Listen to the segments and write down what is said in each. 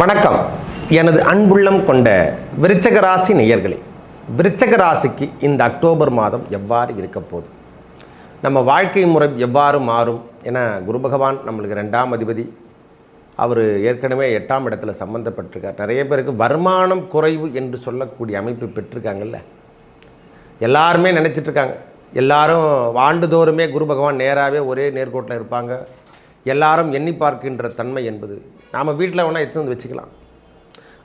வணக்கம். எனது அன்புள்ளம் கொண்ட விருச்சக ராசி நேயர்களே விருச்சக ராசிக்கு இந்த அக்டோபர் மாதம் எவ்வாறு இருக்க போகுது? நம்ம வாழ்க்கை முறை எவ்வாறு மாறும் என குரு பகவான் நம்மளுக்கு ரெண்டாம் அதிபதி அவர் ஏற்கனவே எட்டாம் இடத்துல சம்மந்தப்பட்டிருக்கார் நிறைய பேருக்கு வருமானம் குறைவு என்று சொல்லக்கூடிய அமைப்பு பெற்றிருக்காங்கல்ல. எல்லாருமே நினச்சிட்ருக்காங்க எல்லாரும் ஆண்டுதோறுமே குரு பகவான் நேராகவே ஒரே நேர்கோட்டில் இருப்பாங்க. எல்லாரும் எண்ணி பார்க்கின்ற தன்மை என்பது. நாம் வீட்டில் வேணால் எடுத்து வந்து வச்சுக்கலாம்.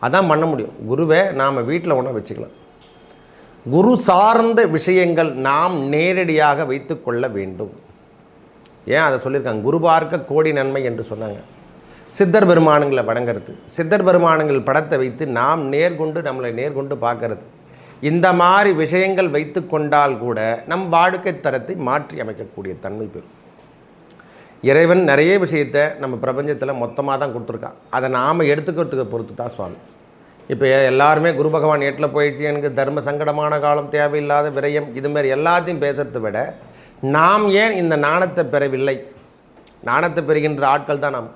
அதான் பண்ண முடியும். குருவை நாம் வீட்டில் வேணால் வச்சுக்கலாம். குரு சார்ந்த விஷயங்கள் நாம் நேரடியாக வைத்து கொள்ள வேண்டும். ஏன் அதை சொல்லியிருக்காங்க? குரு பார்க்க கோடி நன்மை என்று சொன்னாங்க. சித்தர் பெருமானங்களை வணங்குறது. சித்தர் பெருமானங்கள் படத்தை வைத்து நாம் நேர்கொண்டு நம்மளை நேர்கொண்டு பார்க்கறது. இந்த மாதிரி விஷயங்கள் வைத்து கொண்டால் கூட நம் வாழ்க்கை தரத்தை மாற்றி அமைக்கக்கூடிய தன்மை பெறும். இறைவன் நிறைய விஷயத்தை நம்ம பிரபஞ்சத்தில் மொத்தமாக தான் கொடுத்துருக்கான். அதை நாம் எடுத்துக்கிறதுக்கு பொறுத்து தான் சுவாமி. இப்போ எல்லாருமே குரு பகவான் எட்டில் போயிடுச்சு எனக்கு தர்ம சங்கடமான காலம் தேவையில்லாத விரயம் இதுமாரி எல்லாத்தையும் பேசுகிறத விட நாம் ஏன் இந்த நாணத்தை பெறவில்லை? நாணத்தை பெறுகின்ற ஆட்கள் தான் நாம்.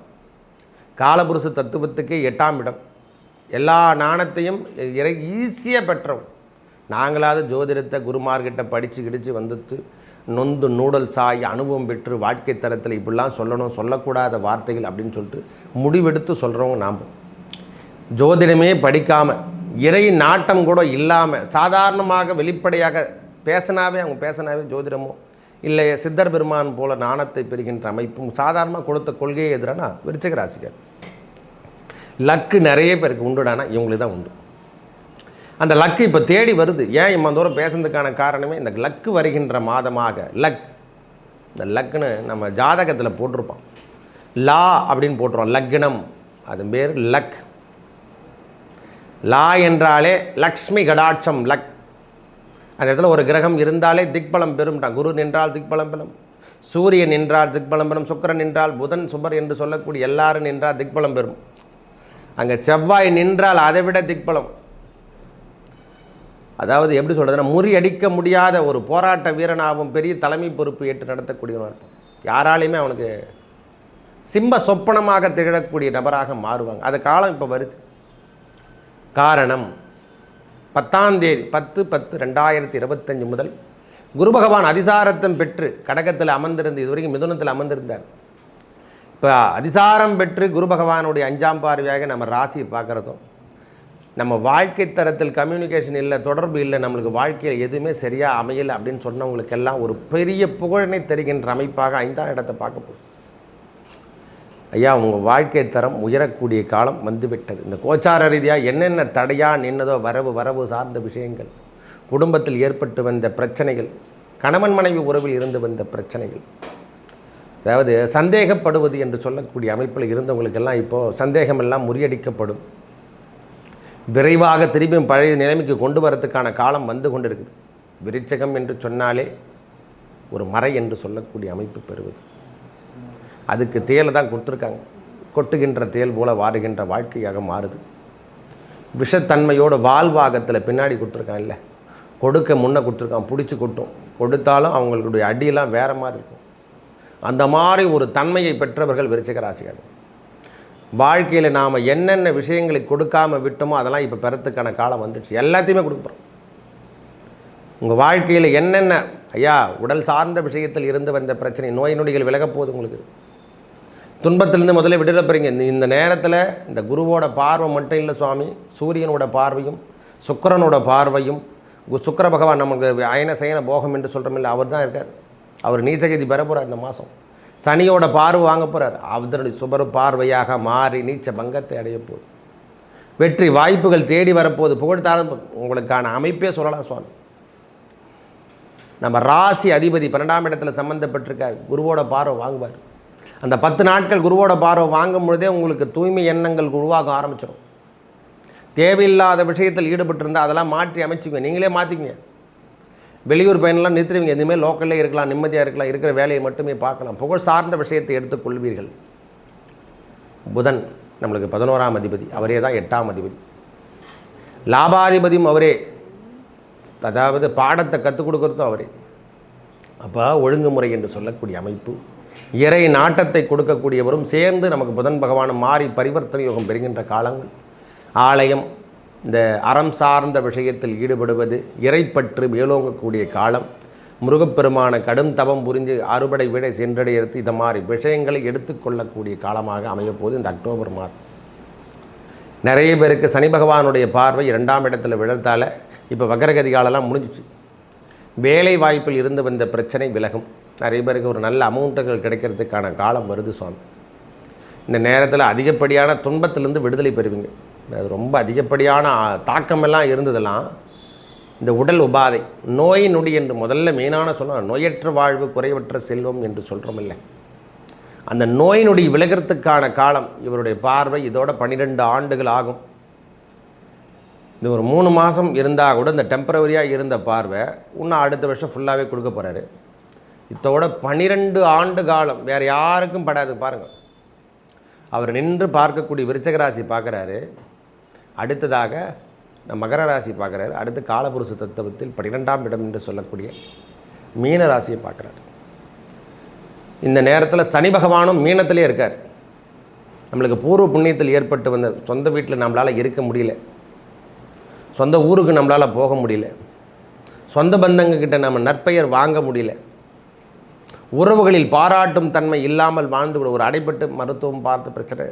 காலபுருஷ தத்துவத்துக்கு எட்டாம் இடம். எல்லா நாணத்தையும் இறை ஈஸியாக பெற்றோம். நாங்களாவது ஜோதிடத்தை குருமார்கிட்ட படித்து கிடிச்சு வந்துட்டு நொந்து நூடல் சாய் அனுபவம் பெற்று வாழ்க்கை தரத்தில் இப்படிலாம் சொல்லணும் சொல்லக்கூடாத வார்த்தைகள் அப்படின்னு சொல்லிட்டு முடிவெடுத்து சொல்கிறவங்க நாம். ஜோதிடமே படிக்காமல் இறை நாட்டம் கூட இல்லாமல் சாதாரணமாக வெளிப்படையாக பேசினாவே அவங்க பேசினாவே ஜோதிடமோ இல்லை சித்தர் பெருமான் போல நாணத்தை பெறுகின்ற அமைப்பும் சாதாரணமாக கொடுத்த கொள்கையை எதிரானா விருச்சக ராசிகள் லக்கு நிறைய பேருக்கு உண்டுடானா? இவங்களுக்கு தான் உண்டு. அந்த லக்கு இப்போ தேடி வருது. ஏன் இம்மா தூரம் பேசுறதுக்கான காரணமே இந்த லக்கு வருகின்ற மாதமாக. லக். இந்த லக்குன்னு நம்ம ஜாதகத்தில் போட்டிருப்போம். லா அப்படின்னு போட்டுருவோம். லக்னம். அது பேர் லக். லா என்றாலே லக்ஷ்மி கடாட்சம் லக். அந்த இடத்துல ஒரு கிரகம் இருந்தாலே திக்பலம் பெறும்ட்டான். குரு நின்றால் திக்பலம் பெறும். சூரியன் நின்றால் திக்பலம் பெறும். சுக்கிரன் நின்றால் புதன் சுபர் என்று சொல்லக்கூடிய எல்லாரும் நின்றால் திக்பலம் பெறும். அங்கே செவ்வாய் நின்றால் அதை விட திக்பலம். அதாவது எப்படி சொல்கிறதுனா முறியடிக்க முடியாத ஒரு போராட்ட வீரனாகவும் பெரிய தலைமை பொறுப்பு ஏற்று நடத்தக்கூடியவனாக இருப்பான். யாராலையுமே அவனுக்கு சிம்ம சொப்பனமாக திகழக்கூடிய நபராக மாறுவாங்க. அது காலம் இப்போ வருது. காரணம் பத்தாம் தேதி பத்து பத்து ரெண்டாயிரத்தி இருபத்தஞ்சு முதல் குரு பகவான் அதிசாரத்தம் பெற்று கடகத்தில் அமர்ந்திருந்து இதுவரைக்கும் மிதுனத்தில் அமர்ந்திருந்தார். இப்போ அதிசாரம் பெற்று குரு பகவானுடைய அஞ்சாம் பார்வையாக நம்ம ராசியை பார்க்குறதும் நம்ம வாழ்க்கை தரத்தில் கம்யூனிகேஷன் இல்லை தொடர்பு இல்லை நம்மளுக்கு வாழ்க்கையில் எதுவுமே சரியாக அமையலை அப்படின்னு சொன்னவங்களுக்கெல்லாம் ஒரு பெரிய புகழனை தருகின்ற அமைப்பாக ஐந்தாம் இடத்தை பார்க்க போகுது. ஐயா உங்கள் வாழ்க்கை தரம் உயரக்கூடிய காலம் வந்துவிட்டது. இந்த கோச்சார ரீதியாக என்னென்ன தடையாக நின்னதோ வரவு வரவு சார்ந்த விஷயங்கள் குடும்பத்தில் ஏற்பட்டு வந்த பிரச்சனைகள் கணவன் மனைவி உறவில் இருந்து வந்த பிரச்சனைகள் அதாவது சந்தேகப்படுவது என்று சொல்லக்கூடிய அமைப்பில் இருந்தவங்களுக்கெல்லாம் இப்போது சந்தேகமெல்லாம் முறியடிக்கப்படும். விரைவாக திரும்பியும் பழைய நிலைமைக்கு கொண்டு வரதுக்கான காலம் வந்து கொண்டிருக்குது. விருச்சகம் என்று சொன்னாலே ஒரு மறை என்று சொல்லக்கூடிய அமைப்பு பெறுவது. அதுக்கு தேலை தான் கொடுத்துருக்காங்க. கொட்டுகின்ற தேல் போல வாடுகின்ற வாழ்க்கையாக மாறுது. விஷத்தன்மையோட வாழ்வாகத்தில் பின்னாடி கொடுத்துருக்கான் இல்லை. கொடுக்க முன்ன கொடுத்துருக்கான். பிடிச்சி கொட்டும். கொடுத்தாலும் அவங்களுடைய அடியெல்லாம் வேறு மாதிரி இருக்கும். அந்த மாதிரி ஒரு தன்மையை பெற்றவர்கள் விருச்சிக ராசிக்காரர்கள். வாழ்க்கையில் நாம் என்னென்ன விஷயங்களை கொடுக்காமல் விட்டோமோ அதெல்லாம் இப்போ பெறத்துக்கான காலம் வந்துடுச்சு. எல்லாத்தையுமே கொடுக்குறோம் உங்கள் வாழ்க்கையில் என்னென்ன ஐயா உடல் சார்ந்த விஷயத்தில் இருந்து வந்த பிரச்சனை நோய் நொடிகள் விலகப் போகுது உங்களுக்கு. துன்பத்திலிருந்து முதல்ல விடுதலை பெறீங்க. இந்த இந்த நேரத்தில் இந்த குருவோட பார்வை மட்டும் இல்லை சுவாமி சூரியனோட பார்வையும் சுக்கிரனோட பார்வையும் சுக்கர சுக்கிர பகவான் நமக்கு அயன சயன போகம் என்று சொல்கிறோம் இல்லை அவர் தான் இருக்கார். அவர் நீச்சகதி பெற போகிறார் இந்த மாதம் சனியோட பார்வை வாங்க போகிறார் அதனுடைய சுபர் பார்வையாக மாறி நீச்ச பங்கத்தை அடைய போகுது. வெற்றி வாய்ப்புகள் தேடி வரப்போகுது. புகழ்த்தாலும் உங்களுக்கான அமைப்பே சொல்லலாம் சுவாமி. நம்ம ராசி அதிபதி பன்னெண்டாம் இடத்துல சம்மந்தப்பட்டிருக்கார் குருவோட பார்வை வாங்குவார். அந்த பத்து நாட்கள் குருவோட பார்வை வாங்கும் பொழுதே உங்களுக்கு தூய்மை எண்ணங்கள் உருவாக ஆரம்பிச்சிடும். தேவையில்லாத விஷயத்தில் ஈடுபட்டிருந்தால் அதெல்லாம் மாற்றி அமைச்சுக்குங்க. நீங்களே மாற்றிக்குங்க வெளியூர் பயணம்லாம் நிறுத்துருவீங்க எதுவுமே லோக்கல்லே இருக்கலாம் நிம்மதியாக இருக்கலாம் இருக்கிற வேலையை மட்டுமே பார்க்கலாம். புகழ் சார்ந்த விஷயத்தை எடுத்துக்கொள்வீர்கள் புதன் நம்மளுக்கு பதினோராம் அதிபதி. அவரே தான் எட்டாம் அதிபதி. லாபாதிபதியும் அவரே. அதாவது பாடத்தை கற்றுக் கொடுக்கறதும் அவரே. அப்போ ஒழுங்குமுறை என்று சொல்லக்கூடிய அமைப்பு. இறை நாட்டத்தை கொடுக்கக்கூடியவரும் சேர்ந்து நமக்கு புதன் பகவானும் மாறி பரிவர்த்தனை யோகம் பெறுகின்ற காலங்கள். ஆலயம் இந்த அறம் சார்ந்த விஷயத்தில் ஈடுபடுவது இறைப்பற்று மேலோங்கக்கூடிய காலம். முருகப்பெருமான கடும் தவம் புரிஞ்சு அறுபடை விடை சென்றடையிறது இந்த மாதிரி விஷயங்களை எடுத்துக்கொள்ளக்கூடிய காலமாக அமையப்போகுது இந்த அக்டோபர் மாதம். நிறைய பேருக்கு சனி பகவானுடைய பார்வை இரண்டாம் இடத்துல விழத்தால் இப்போ வக்கரகதி காலம்லாம் முடிஞ்சிச்சு. வேலை வாய்ப்பில் இருந்து வந்த பிரச்சனை விலகும். நிறைய பேருக்கு ஒரு நல்ல அமௌண்ட்டுகள் கிடைக்கிறதுக்கான காலம் வருது சுவாமி. இந்த நேரத்தில் அதிகப்படியான துன்பத்திலிருந்து விடுதலை பெறுவீங்க. ரொம்ப அதிகப்படியான தாக்கமெல்லாம் இருந்ததெல்லாம் இந்த உடல் உபாதை நோய் நொடி என்று முதல்ல மெயினான சொன்னால் நோயற்ற வாழ்வு குறைவற்ற செல்வம் என்று சொல்கிறோம் இல்லை. அந்த நோய் நொடி விலகிறதுக்கான காலம் இவருடைய பார்வை இதோட பன்னிரெண்டு ஆண்டுகள் ஆகும். இது ஒரு மூணு மாதம் இருந்தால் கூட இந்த டெம்பரவரியாக இருந்த பார்வை இன்னும் அடுத்த வருஷம் ஃபுல்லாகவே கொடுக்க போகிறாரு இதோட பன்னிரெண்டு ஆண்டு காலம் வேறு யாருக்கும் படாது பாருங்கள் அவர் நின்று பார்க்கக்கூடிய விருச்சகராசி பார்க்குறாரு அடுத்ததாக நம்ம மகர ராசி பார்க்குறாரு. அடுத்து காலபுருஷ தத்துவத்தில் பன்னிரெண்டாம் இடம் என்று சொல்லக்கூடிய மீன ராசியை பார்க்குறாரு. இந்த நேரத்தில் சனி பகவானும் மீனத்திலே இருக்கார். நம்மளுக்கு பூர்வ புண்ணியத்தில் ஏற்பட்டு வந்த சொந்த வீட்டில் நம்மளால் இருக்க முடியல. சொந்த ஊருக்கு நம்மளால் போக முடியல. சொந்த பந்தங்கக்கிட்ட நம்ம நற்பெயர் வாங்க முடியல. உறவுகளில் பாராட்டும் தன்மை இல்லாமல் வாழ்ந்துவிட ஒரு அடைபட்டு மருத்துவம் பார்த்து பிரச்சனை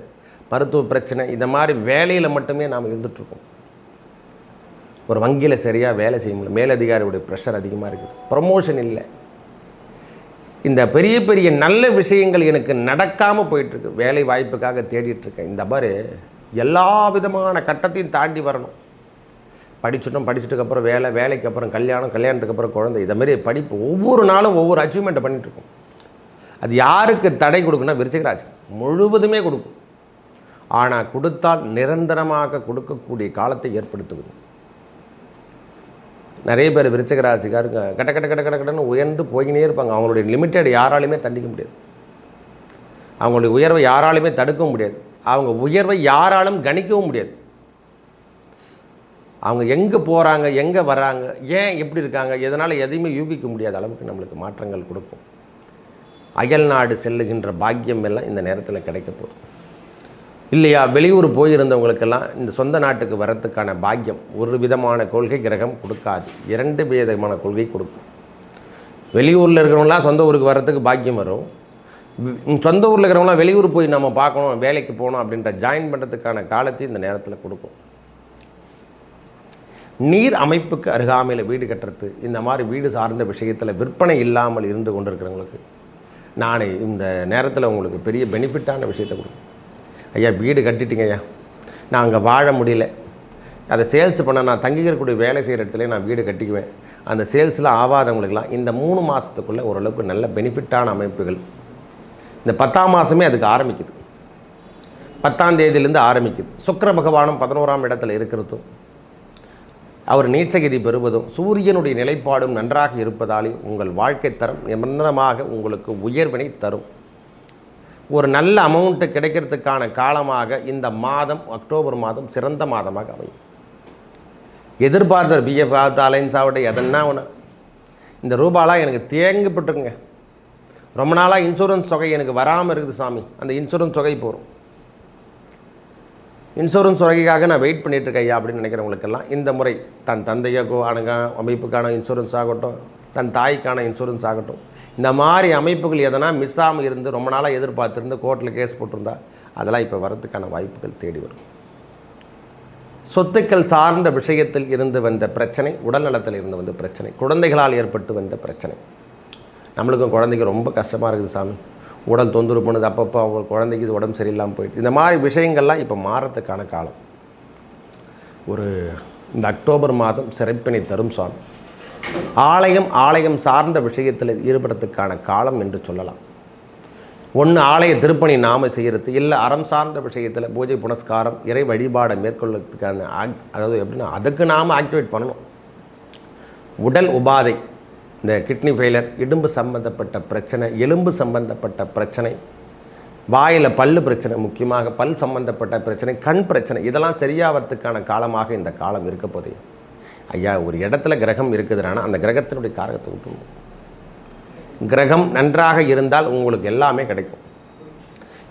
மருத்துவ பிரச்சனை இந்த மாதிரி வேலையில் மட்டுமே நாம் இருந்துகிட்ருக்கோம் ஒரு வங்கியில் சரியாக வேலை செய்ய முடியல. மேலதிகாரியுடைய ப்ரெஷர் அதிகமாக இருக்குது. ப்ரமோஷன் இல்லை. இந்த பெரிய பெரிய நல்ல விஷயங்கள் எனக்கு நடக்காமல் போயிட்டுருக்கு. வேலை வாய்ப்புக்காக தேடிட்டுருக்கேன். இந்த மாதிரி எல்லா விதமான கட்டத்தையும் தாண்டி வரணும். படிச்சுட்டோம் படிச்சுட்டுக்கு அப்புறம் வேலை வேலைக்கு அப்புறம் கல்யாணம் கல்யாணத்துக்கு அப்புறம் குழந்தை இதை மாதிரி படிப்பு ஒவ்வொரு நாளும் ஒவ்வொரு அச்சீவ்மெண்ட்டை பண்ணிகிட்ருக்கோம் அது யாருக்கு தடை கொடுக்குன்னா விருச்சிகராசி. முழுவதுமே கொடுக்கும். ஆனால் கொடுத்தால் நிரந்தரமாக கொடுக்கக்கூடிய காலத்தை ஏற்படுத்துவது. நிறைய பேர் விருச்சிக ராசிக்காருங்க கட்ட கட்ட கட்ட கட்ட கட்டன்னு உயர்ந்து போயினே இருப்பாங்க. அவங்களுடைய லிமிட்டட் யாராலையுமே தண்டிக்க முடியாது. அவங்களுடைய உயர்வை யாராலையுமே தடுக்கவும் முடியாது. அவங்க உயர்வை யாராலும் கணிக்கவும் முடியாது. அவங்க எங்கே போகிறாங்க எங்கே வராங்க ஏன் எப்படி இருக்காங்க எதனால் எதையுமே யூகிக்க முடியாத அளவுக்கு நம்மளுக்கு மாற்றங்கள் கொடுக்கும். அயல் நாடு செல்லுகின்ற பாக்கியம் எல்லாம் இந்த நேரத்தில் கிடைக்க போகுது இல்லையா வெளியூர் போயிருந்தவங்களுக்கெல்லாம் இந்த சொந்த நாட்டுக்கு வரத்துக்கான பாக்கியம் ஒரு விதமான கொள்கை கிரகம் கொடுக்காது. இரண்டு விதமான கொள்கை கொடுக்கும். வெளியூரில் இருக்கிறவங்களாம் சொந்த ஊருக்கு வர்றதுக்கு பாக்கியம் வரும். சொந்த ஊரில் இருக்கிறவங்களாம் வெளியூர் போய் நம்ம பார்க்கணும் வேலைக்கு போகணும் அப்படின்ற ஜாயின் பண்ணுறதுக்கான காலத்தையும் இந்த நேரத்தில் கொடுக்கும். நீர் அமைப்புக்கு அருகாமையில் வீடு கட்டுறது இந்த மாதிரி வீடு சார்ந்த விஷயத்தில் விற்பனை இல்லாமல் இருந்து கொண்டிருக்கிறவங்களுக்கு நான் இந்த நேரத்தில் உங்களுக்கு பெரிய பெனிஃபிட்டான விஷயத்தை கொடுக்கும் ஐயா வீடு கட்டிட்டீங்க ஐயா. நான் அங்கே வாழ முடியல. அதை சேல்ஸ் பண்ண நான் தங்கிக்கிறக்கூடிய வேலை செய்கிற இடத்துல நான் வீடு கட்டிக்குவேன். அந்த சேல்ஸில் ஆகாதவங்களுக்கெல்லாம் இந்த மூணு மாதத்துக்குள்ளே ஓரளவுக்கு நல்ல பெனிஃபிட்டான அமைப்புகள். இந்த பத்தாம் மாதமே அதுக்கு ஆரம்பிக்குது. பத்தாம் தேதியிலேருந்து ஆரம்பிக்குது. சுக்கிர பகவானும் பதினோராம் இடத்துல இருக்கிறதும் அவர் நீச்சகிதி பெறுவதும் சூரியனுடைய நிலைப்பாடும் நன்றாக இருப்பதாலே உங்கள் வாழ்க்கை தரம் நிரந்தரமாக உங்களுக்கு உயர்வினை தரும். ஒரு நல்ல அமௌண்ட்டு கிடைக்கிறதுக்கான காலமாக இந்த மாதம் அக்டோபர் மாதம் சிறந்த மாதமாக அமையும். எதிர்பார்த்த பிஎஃப் ஆகட்டும் அலைன்ஸ் ஆகட்டும் எதனா ஒன்று இந்த ரூபாலாம் எனக்கு தேங்கப்பட்டுருங்க ரொம்ப நாளாக இன்சூரன்ஸ் தொகை எனக்கு வராமல் இருக்குது சாமி. அந்த இன்சூரன்ஸ் தொகை போகிறோம் இன்சூரன்ஸ் வகைக்காக நான் வெயிட் பண்ணிட்டு ஐயா அப்படின்னு நினைக்கிறவங்களுக்கெல்லாம் இந்த முறை தன் தந்தையக்கோ அணுக அமைப்புக்கான இன்சூரன்ஸ் ஆகட்டும் தன் தாய்க்கான இன்சூரன்ஸ் ஆகட்டும் இந்த மாதிரி அமைப்புகள் எதனா மிஸ் ஆகாமல் இருந்து ரொம்ப நாளாக எதிர்பார்த்துருந்து கோர்ட்டில் கேஸ் போட்டிருந்தா அதெல்லாம் இப்போ வரதுக்கான வாய்ப்புகள் தேடி வரும். சொத்துக்கள் சார்ந்த விஷயத்தில் இருந்து வந்த பிரச்சனை உடல்நலத்தில் இருந்து வந்த பிரச்சனை குழந்தைகளால் ஏற்பட்டு வந்த பிரச்சனை. நம்மளுக்கும் குழந்தைங்க ரொம்ப கஷ்டமாக இருக்குது சாமி. உடல் தொந்தரவு பண்ணுது அப்பப்போ அவங்க குழந்தைக்கு இது உடம்பு சரியில்லாமல் போயிடுது. இந்த மாதிரி விஷயங்கள்லாம் இப்போ மாறத்துக்கான காலம். ஒரு இந்த அக்டோபர் மாதம் சிறப்பினை தரும் சுவாமி. ஆலயம் ஆலயம் சார்ந்த விஷயத்தில் ஈடுபடுறதுக்கான காலம் என்று சொல்லலாம். ஒன்று ஆலய திருப்பணி நாம செய்கிறது இல்லை அறம் சார்ந்த விஷயத்தில் பூஜை புனஸ்காரம் இறை வழிபாடை மேற்கொள்வதற்கான ஆக் அதாவது எப்படின்னா அதுக்கு நாம் ஆக்டிவேட் பண்ணணும். உடல் உபாதை இந்த கிட்னி ஃபெயிலர் இடும்பு சம்பந்தப்பட்ட பிரச்சனை எலும்பு சம்பந்தப்பட்ட பிரச்சனை வாயில் பல் பிரச்சனை முக்கியமாக பல் சம்பந்தப்பட்ட பிரச்சனை கண் பிரச்சனை இதெல்லாம் சரியாவதுக்கான காலமாக இந்த காலம் இருக்க போதே ஐயா ஒரு இடத்துல கிரகம் இருக்குதுன்னா அந்த கிரகத்தினுடைய காரகத்தை விட்டுணும் கிரகம் நன்றாக இருந்தால் உங்களுக்கு எல்லாமே கிடைக்கும்.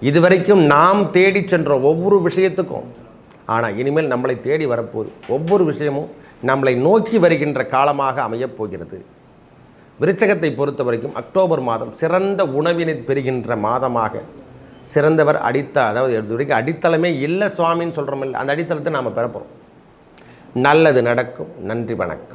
இதுவரைக்கும் நாம் தேடி சென்ற ஒவ்வொரு விஷயத்துக்கும் ஆனால் இனிமேல் நம்மளை தேடி வரப்போகுது. ஒவ்வொரு விஷயமும் நம்மளை நோக்கி வருகின்ற காலமாக அமையப் போகிறது. விருச்சகத்தை பொறுத்த வரைக்கும் அக்டோபர் மாதம் சிறந்த உணவினை பெறுகின்ற மாதமாக சிறந்தவர் அடித்த அதாவது வரைக்கும் அடித்தளமே இல்லை சுவாமின்னு சொல்கிறோம் இல்லை அந்த அடித்தளத்தை நாம் பெறப்போகிறோம் நல்லது நடக்கும். நன்றி வணக்கம்.